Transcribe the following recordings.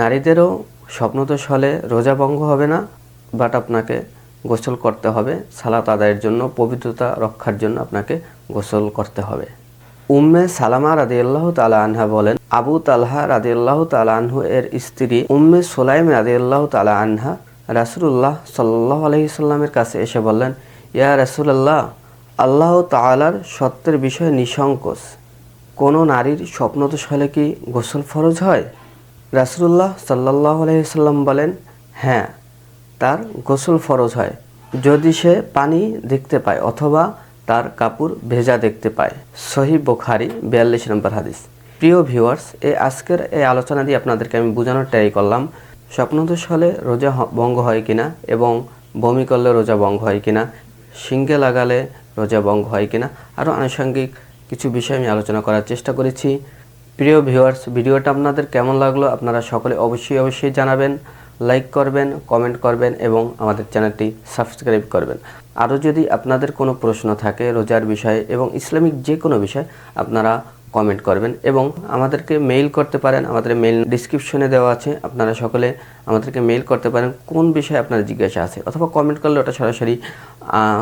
নারীদেরও স্বপ্নদোষ হলে রোজা ভঙ্গ হবে না বাট আপনাকে গোসল করতে হবে। সালাত আদায়ের জন্য, পবিত্রতা রক্ষার জন্য আপনাকে গোসল করতে হবে। উম্মে সালামা রাদিয়াল্লাহ তালা আনহা বলেন, আবু তালহা রাদিয়াল্লাহ তালা আনহু এর স্ত্রী উম্মে সোলাইম রাদিয়াল্লাহ তালা আনহা রাসুল্লাহ সাল্লাহ আলহিসাল্লামের কাছে এসে বললেন, ইয়া রাসুলাল্লাহ, আল্লাহ তালার সত্যের বিষয়ে নিঃসংকোচ। কোনো নারীর স্বপ্নদোষ হলে কি গোসল ফরজ হয়? রাসুল্লাহ সাল্লাহ আলহিসাল্লাম বলেন হ্যাঁ তার গোসল ফরজ হয়। যদি সে পানি দেখতে পায় অথবা তার কাপড় ভেজা দেখতে পায়। সহি বোখারি, বিয়াল্লিশ নম্বর হাদিস। প্রিয় ভিউয়ার্স এই আজকের এই আলোচনা দিয়ে আপনাদেরকে আমি বোঝানোর ট্রাই করলাম, স্বপ্নদোষ হলে রোজা ভঙ্গ হয় কিনা এবং বমি করলে রোজা ভঙ্গ হয় কিনা শিঙ্গে লাগালে রোজা ভঙ্গ হয় কিনা, আরও আনুষঙ্গিক কিছু বিষয় আমি আলোচনা করার চেষ্টা করেছি। প্রিয় ভিউয়ার্স, ভিডিওটা আপনাদের কেমন লাগল আপনারা সকলে অবশ্যই অবশ্যই জানাবেন লাইক করবেন কমেন্ট করবেন এবং আমাদের চ্যানেলটি সাবস্ক্রাইব করবেন। আরও যদি আপনাদের কোনো প্রশ্ন থাকে রোজার বিষয়ে এবং ইসলামিক যে কোনো বিষয় আপনারা কমেন্ট করবেন এবং আমাদেরকে মেইল করতে পারেন, আমাদের মেইল ডিসক্রিপশনে দেওয়া আছে। আপনারা সকলে আমাদেরকে মেইল করতে পারেন, কোন বিষয়ে আপনার জিজ্ঞাসা আছে, অথবা কমেন্ট করলে ওটা সরাসরি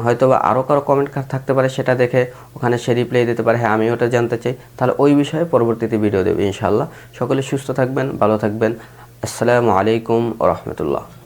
হয়তো বা আরও কারও কমেন্ট থাকতে পারে, সেটা দেখে ওখানে সে রিপ্লাই দিতে পারে হ্যাঁ আমি ওটা জানতে চাই। তাহলে ওই বিষয়ে পরবর্তীতে ভিডিও দেবে ইনশাআল্লাহ। সকলে সুস্থ থাকবেন, ভালো থাকবেন। আসসালামু আলাইকুম রহমতুল্লাহ।